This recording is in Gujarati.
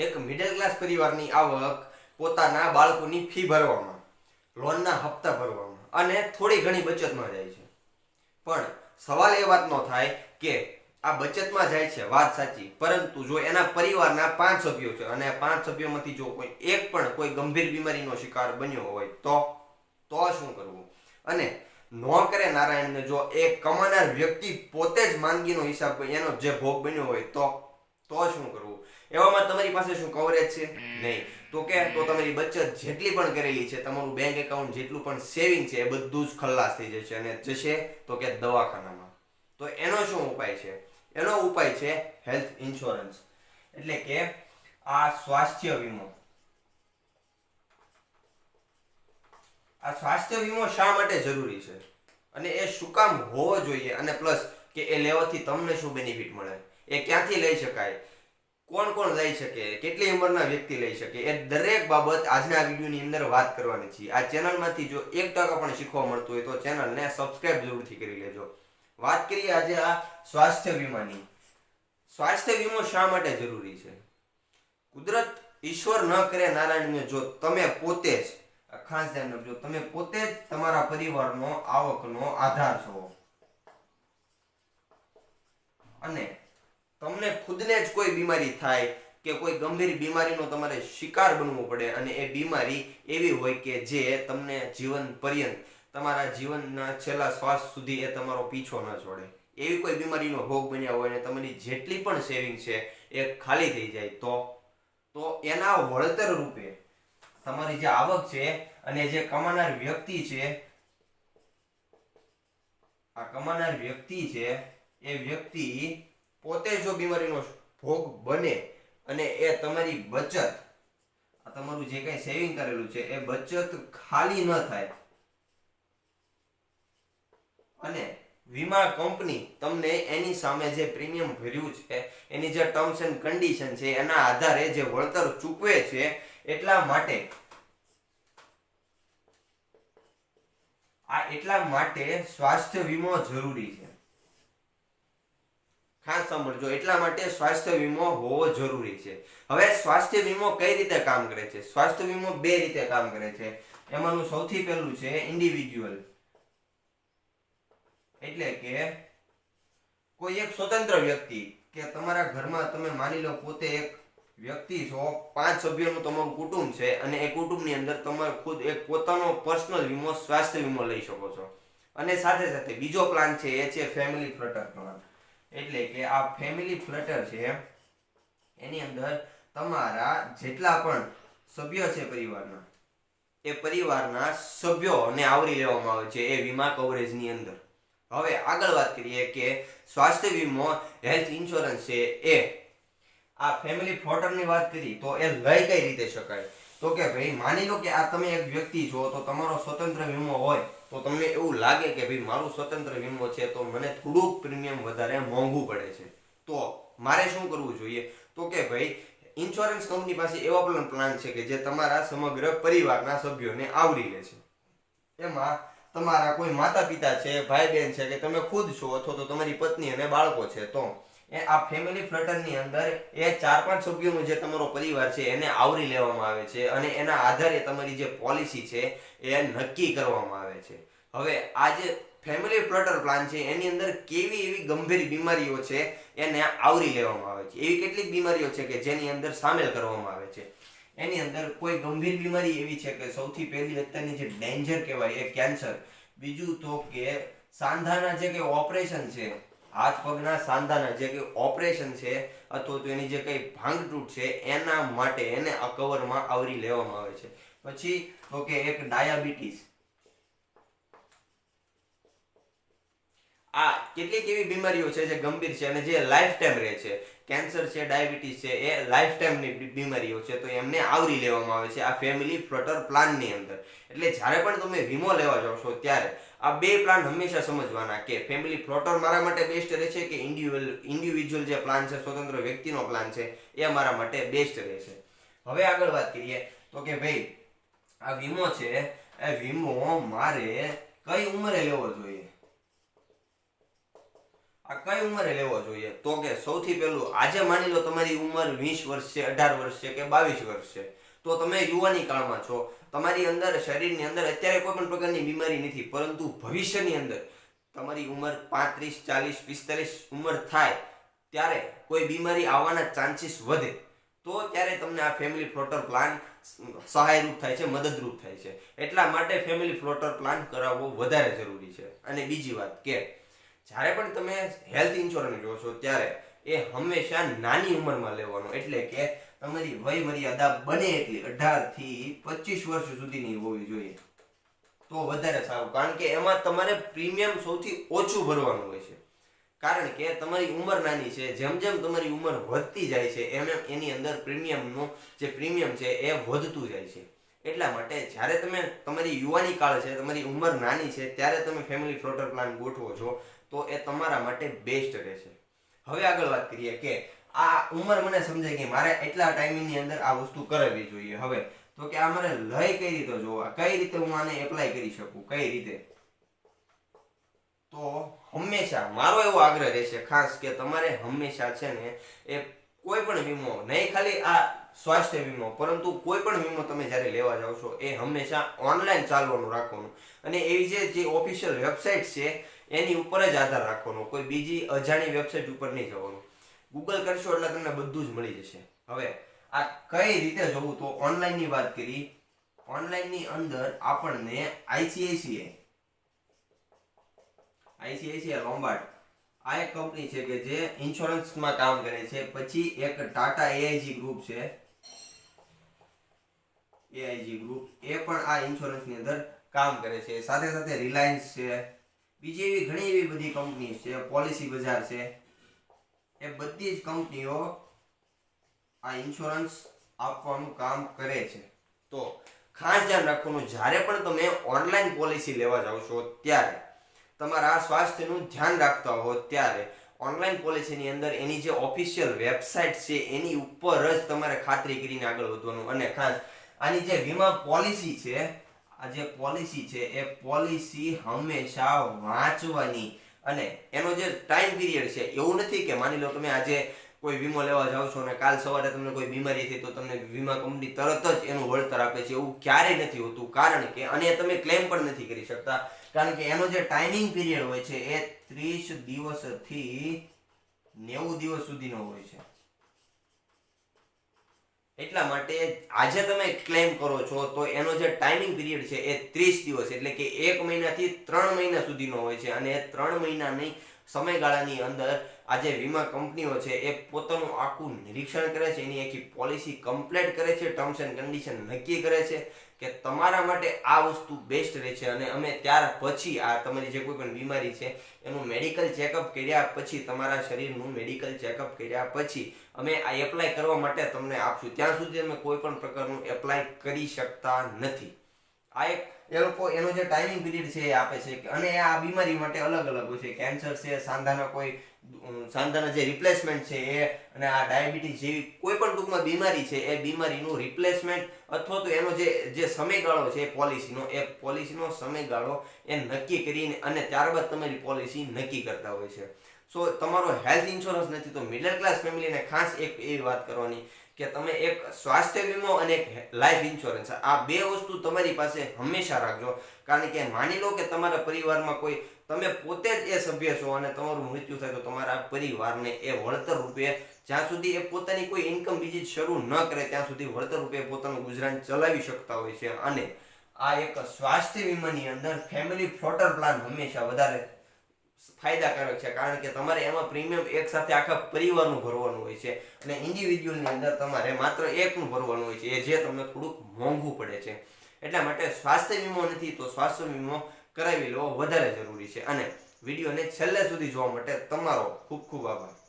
એક મિડલ ક્લાસ પરિવારની આવક પોતાના બાળકોની ફી ભરવામાં લોનના હપ્તા ભરવામાં અને થોડી ઘણી બચતમાં જાય છે. પણ સવાલ એ વાતનો થાય કે આ બચતમાં જાય છે, વાત સાચી. પરંતુ જો એના પરિવારના પાંચ સભ્યો છે અને પાંચ સભ્યોમાંથી જો કોઈ એક પણ કોઈ ગંભીર બીમારીનો શિકાર બન્યો હોય તો તો શું કરવું? અને નો કરે નારાયણને જો એ કમાનાર વ્યક્તિ પોતે જ માંદગીનો હિસાબ, એનો જે ભોગ બન્યો હોય તો તો શું કરવું? એવામાં તમારી પાસે શું કવરેજ છે? નહીં. તો કે તો તમારી બચત જેટલી પણ કરેલી છે તમારું બેંક એકાઉન્ટ જેટલું પણ સેવિંગ છે એ બધું જ ખલ્લાસ થઈ જશે અને જશે તો કે દવાખાનામાં. તો એનો શું ઉપાય છે? એનો ઉપાય છે હેલ્થ ઇન્સ્યોરન્સ એટલે કે આ સ્વાસ્થ્ય વીમો. આ સ્વાસ્થ્ય વીમો શા માટે જરૂરી છે? અને એ શું કામ હોવો જોઈએ? અને પ્લસ કે એ લેવાથી તમને શું બેનિફિટ મળે? એ ક્યાંથી લઈ શકાય? કોણ કોણ લઈ શકે, કેટલી ઉંમરના વ્યક્તિ લઈ શકે, એ દરેક બાબત આજના વિડીયોની અંદર વાત કરવાની છે. આ ચેનલમાંથી જો એક ટકા પણ શીખવા મળતું હોય તો ચેનલને સબસ્ક્રાઇબ જરૂરથી કરી લેજો. વાત કરીએ આજે આ સ્વાસ્થ્ય વીમાની. સ્વાસ્થ્ય વીમો શા માટે જરૂરી છે? કુદરત ઈશ્વર ન કરે નારાયણને જો તમે પોતે જ ખાસ ધ્યાન રાખજો, તમે પોતે જ તમારા પરિવારનો આવકનો આધાર છો. અને તમને ખુદને જ કોઈ બીમારી થાય કે કોઈ ગંભીર બીમારીનો તમારે શિકાર બનવું પડે અને એ બીમારી એવી હોય કે જે તમને જીવન પર્યંત, તમારા જીવનના છેલ્લા શ્વાસ સુધી એ તમારો પીછો ન છોડે. એવી કોઈ બીમારીનો ભોગ બન્યા હોય અને તમારી જેટલી પણ સેવિંગ છે એ ખાલી થઈ જાય તો તો એના વળતર રૂપે તમારી જે આવક છે અને જે કમાનાર વ્યક્તિ છે, આ કમાનાર વ્યક્તિ છે એ વ્યક્તિ પોતે જો બીમારીનો ભોગ બને અને એ તમારી બચત, આ તમારું જે કઈ સેવિંગ કરેલું છે, એ બચત ખાલી ન થાય. અને વીમા કંપની તમને એની સામે જે પ્રીમિયમ ભર્યું છે, એની જે ટર્મ્સ એન્ડ કન્ડિશન છે, એના આધારે જે વળતર ચૂકવે છે, એટલા માટે, આ એટલા માટે સ્વાસ્થ્ય વીમો જરૂરી છે. ખાસ સાંભળજો. એટલા માટે સ્વાસ્થ્ય વીમો હોવો જરૂરી છે. હવે સ્વાસ્થ્ય વીમો કઈ રીતે કામ કરે છે? સ્વાસ્થ્ય વીમો બે રીતે કામ કરે છે. એમાંનું સૌથી પહેલું છે ઇન્ડિવિજ્યુઅલ એટલે કે કોઈ એક સ્વતંત્ર વ્યક્તિ, કે તમારા ઘરમાં તમે માની લો પોતે એક વ્યક્તિ છો, પાંચ સભ્યોનું તમારું કુટુંબ છે, અને એ કુટુંબની અંદર તમે ખુદ એક પોતાનો પર્સનલ વીમો, સ્વાસ્થ્ય વીમો લઈ શકો છો. અને સાથે સાથે બીજો પ્લાન છે એ છે ફેમિલી ફ્લટર પ્લાન એટલે કે આ ફેમિલી ફ્લટર છે, એની અંદર તમારા જેટલા પણ સભ્યો છે પરિવારના, એ પરિવારના સભ્યોને આવરી લેવામાં આવે છે એ વીમા કવરેજની અંદર. હવે આગળ વાત કરીએ કે સ્વાસ્થ્ય વીમો હેલ્થ ઇન્સ્યોરન્સ છે એ. આ ફેમિલી ફ્લોટરની વાત કરી તો એ લઈ કઈ રીતે શકાય? તો કે ભાઈ, માની લો કે આ તમે એક વ્યક્તિ છો, તો તમારો સ્વતંત્ર વીમો હોય, તો તમને એવું લાગે કે ભાઈ, મારું સ્વતંત્ર વીમો છે, તો મને થોડુંક પ્રીમિયમ વધારે મોંઘું પડે છે. તો મારે શું કરવું જોઈએ? તો કે ભાઈ ઇન્સ્યોરન્સ કંપની પાસે એવા પણ પ્લાન છે કે જે તમારા સમગ્ર પરિવારના સભ્યોને આવરી લે છે. એમાં તમારા કોઈ માતા પિતા છે ભાઈ બહેન છે કે તમે ખુદ છો, અથવા તો તમારી પત્ની અને બાળકો છે, તો એ આ ફેમિલી ફ્લટરની અંદર એ ચાર પાંચ સભ્યોનો જે તમારો પરિવાર છે એને આવરી લેવામાં આવે છે અને એના આધારે તમારી જે પોલિસી છે એ નક્કી કરવામાં આવે છે. હવે આ જે ફેમિલી ફ્લટર પ્લાન છે એની અંદર કેવી એવી ગંભીર બીમારીઓ છે એને આવરી લેવામાં આવે છે. એવી કેટલીક બીમારીઓ છે કે જેની અંદર સામેલ કરવામાં આવે છે. એની અંદર કોઈ ગંભીર બીમારી એવી છે કે સૌથી પહેલી અત્યારની જે ડેન્જર કહેવાય એ કેન્સર બીજું તો કે સાંધાના જે કે ઓપરેશન છે હાથ પગના સાંધાના જે કંઈ ઓપરેશન છે, અથવા તો એની જે કંઈ ભાંગતૂટ છે, એના માટે એને આ કવરમાં આવરી લેવામાં આવે છે. પછી તો કે એક ડાયાબિટીસ. આ કેટલીક એવી બીમારીઓ છે જે ગંભીર છે અને જે લાઈફ ટાઈમ રહે છે. કેન્સર છે, ડાયાબિટીસ છે, એ લાઈફ ટાઈમની બીમારીઓ છે, તો એમને આવરી લેવામાં આવે છે આ ફેમિલી ફ્લટર પ્લાનની અંદર. એટલે જ્યારે પણ તમે વીમો લેવા જાઓ છો, ત્યારે આ બે પ્લાન હંમેશા સમજવાના કે ફેમિલી ફ્લોટર મારા માટે બેસ્ટ રહેશે કે ઇન્ડિવિજ્યુઅલ ઇન્ડિવિજ્યુઅલ જે પ્લાન છે, સ્વતંત્ર વ્યક્તિનો પ્લાન છે, એ મારા માટે બેસ્ટ રહેશે. હવે આગળ વાત કરીએ તો કે ભાઈ, આ વીમો છે, એ વીમો મારે કઈ ઉંમરે લેવો જોઈએ? આ કઈ ઉંમરે લેવો જોઈએ? તો કે સૌથી પહેલું આજે માની લો તમારી ઉંમર વીસ વર્ષ છે, અઢાર વર્ષ છે કે બાવીસ વર્ષ છે. તો તમે યુવાની કાળમાં છો. તમારી અંદર, શરીરની અંદર અત્યારે કોઈ પણ પ્રકારની બીમારી નથી, પરંતુ ભવિષ્યની અંદર તમારી ઉંમર પાંત્રીસ, ચાલીસ, પિસ્તાલીસ ઉંમર થાય, ત્યારે કોઈ બીમારી આવવાના ચાન્સીસ વધે. તો ત્યારે તમને આ ફેમિલી ફ્લોટર પ્લાન સહાયરૂપ થાય છે, મદદરૂપ થાય છે. એટલા માટે ફેમિલી ફ્લોટર પ્લાન કરાવવો વધારે જરૂરી છે. અને બીજી વાત કે, જ્યારે પણ તમે હેલ્થ ઇન્સ્યોરન્સ છો, ત્યારે એ હંમેશા નાની ઉંમરમાં લેવાનો. એટલે કે તમારી વય મર્યાદા બને એટલી અઢારથી પચીસ વર્ષ સુધીની હોવી જોઈએ. તો વધારે સારું, કારણ કે એમાં તમારે પ્રીમિયમ સૌથી ઓછું ભરવાનું હોય છે. કારણ કે તમારી ઉંમર નાની છે, જેમ જેમ તમારી ઉંમર વધતી જાય છે, એમ એમ એની અંદર પ્રીમિયમનું જે પ્રીમિયમ છે એ વધતું જાય છે. એટલા માટે જ્યારે તમે તમારી યુવાની કાળ છે, તમારી ઉંમર નાની છે, ત્યારે તમે ફેમિલી ફ્લોટર પ્લાન ગોઠવો છો, તો એ તમારા માટે બેસ્ટ રહેશે. હવે આગળ વાત કરીએ કે આ ઉંમર મને સમજાય કે મારે એટલા ટાઈમિંગની અંદર આ વસ્તુ કરવી જોઈએ. હવે, તો કે આ મારે લય કઈ રીતે જોવા, કઈ રીતે હું આને એપ્લાય કરી શકું, કઈ રીતે? તો હંમેશા, મારો એવો આગ્રહ રહેશે ખાસ કે તમારે હંમેશા છે ને, એ કોઈ પણ વીમો, નહીં ખાલી આ સ્વાસ્થ્ય વીમો, પરંતુ કોઈ પણ વીમો તમે જ્યારે લેવા જાઓ છો, એ હંમેશા ઓનલાઈન ચાલવાનું રાખવાનું. અને એવી જે જે ઓફિશિયલ વેબસાઇટ છે, એની ઉપર જ આધાર રાખવાનો. કોઈ બીજી અજાણી વેબસાઇટ ઉપર નહીં જવાનું. ગૂગલ કરશો એટલે તમને બધું જ મળી જશે. હવે, આ કઈ રીતે જોવું? તો ઓનલાઈનની વાત કરી. ઓનલાઈનની અંદર આપણને આઈસીઆઈસીઆઈ આઈસીઆઈસીઆઈ લોમ્બાર્ડ આ એક કંપની છે કે જે ઇન્સ્યોરન્સમાં કામ કરે છે. પછી એક ટાટા એઆઈજી ગ્રુપ છે. એઆઈજી ગ્રુપ એ પણ આ ઇન્સ્યોરન્સની અંદર કામ કરે છે. સાથે સાથે રિલાયન્સ છે. બીજી એવી ઘણી એવી બધી કંપની છે. પોલિસી બજાર છે. એ બધી જ કંપનીઓ આ ઇન્સ્યોરન્સ આપવાનું કામ કરે છે. તો ખાસ ધ્યાન રાખવાનું, જ્યારે પણ તમે ઓનલાઈન પોલિસી લેવા જાઓ છો, ત્યારે તમારા સ્વાસ્થ્યનું ધ્યાન રાખતા હો, ત્યારે ઓનલાઈન પોલિસીની અંદર એની જે ઓફિશિયલ વેબસાઇટ છે, એની ઉપર જ તમારે ખાતરી કરીને આગળ વધવાનું. અને ખાસ આની જે વીમા પોલિસી છે, આ જે પોલિસી છે, એ પોલિસી હંમેશા વાંચવાની અને એનો જે ટાઈમ પીરિયડ છે, એવું નથી કે માની લો તમે આજે કોઈ વીમો લેવા જાઓ છો અને કાલ સવારે તમને કોઈ બીમારી થઈ તો તમને વીમા કંપની તરત જ એનું વળતર આપે છે, એવું ક્યારેય નથી હોતું. કારણ કે, અને તમે ક્લેમ પણ નથી કરી શકતા. કારણ કે એનો જે ટાઈમિંગ પીરિયડ હોય છે, એ ત્રીસ દિવસથી નેવું દિવસ સુધીનો હોય છે. એટલા માટે આજે તમે ક્લેમ કરો છો, તો એનો જે ટાઈમિંગ પીરિયડ છે એ ત્રીસ દિવસ, એટલે કે એક મહિનાથી ત્રણ મહિના સુધીનો હોય છે. અને એ ત્રણ મહિનાની સમયગાળાની અંદર આ જે વીમા કંપનીઓ છે, એ પોતાનું આખું નિરીક્ષણ કરે છે, એની આખી પોલિસી કમ્પ્લેટ કરે છે, ટર્મ્સ એન્ડ કન્ડિશન નક્કી કરે છે કે તમારા માટે આ વસ્તુ બેસ્ટ રહે છે અને અમે ત્યાર પછી આ તમારી જે કોઈ પણ બીમારી છે, એનું મેડિકલ ચેકઅપ કર્યા પછી તમારા શરીરનું મેડિકલ ચેકઅપ કર્યા પછી અમે આ એપ્લાય કરવા માટે તમને આપશું. ત્યાં સુધી અમે કોઈ પણ પ્રકારનું એપ્લાય કરી શકતા નથી. આ એક એ લોકો એનો જે ટાઈમિંગ પીરિયડ છે એ આપે છે અને આ બીમારી માટે અલગ અલગ હોય છે. કેન્સર છે, સાંધાના કોઈ સાંધાના જે રિપ્લેસમેન્ટ છે એ અને આ ડાયાબિટીસ જેવી કોઈ પણ ટૂંકમાં બીમારી છે એ બીમારીનું રિપ્લેસમેન્ટ અથવા તો એનો જે જે સમયગાળો છે એ પોલિસીનો એ પોલિસીનો સમયગાળો એ નક્કી કરીને અને ત્યારબાદ તમારી પોલિસી નક્કી કરતા હોય છે. સો તમારો હેલ્થ ઇન્સ્યોરન્સ નથી તો મિડલ ક્લાસ ફેમિલીને ખાસ એક એવી વાત કરવાની કે તમે એક સ્વાસ્થ્ય વીમો અને એક લાઈફ ઇન્સ્યોરન્સ આ બે વસ્તુ તમારી પાસે હંમેશા રાખજો. કારણ કે માની લો કે તમારા પરિવારમાં કોઈ, તમે પોતે જ એ સભ્ય છો અને તમારું મૃત્યુ થાય તો તમારા પરિવારને એ વળતર રૂપે જ્યાં સુધી એ પોતાની કોઈ ઇન્કમ બીજી શરૂ ન કરે, ત્યાં સુધી વળતર રૂપે પોતાનું ગુજરાન ચલાવી શકતા હોય છે. અને આ એક સ્વાસ્થ્ય વીમાની અંદર ફેમિલી ફ્લોટર પ્લાન હંમેશા વધારે ફાયદાકારક છે, કારણ કે તમારે એમાં પ્રીમિયમ એક સાથે આખા પરિવારનું ભરવાનું હોય છે અને ઇન્ડિવિજ્યુઅલની અંદર તમારે માત્ર એકનું ભરવાનું હોય છે, એ જે તમને થોડુંક મોંઘું પડે છે. એટલા માટે સ્વાસ્થ્ય વીમો નથી, તો સ્વાસ્થ્ય વીમો કરાવી લેવો વધારે જરૂરી છે. અને વિડીયોને છેલ્લે સુધી જોવા માટે તમારો ખૂબ ખૂબ આભાર.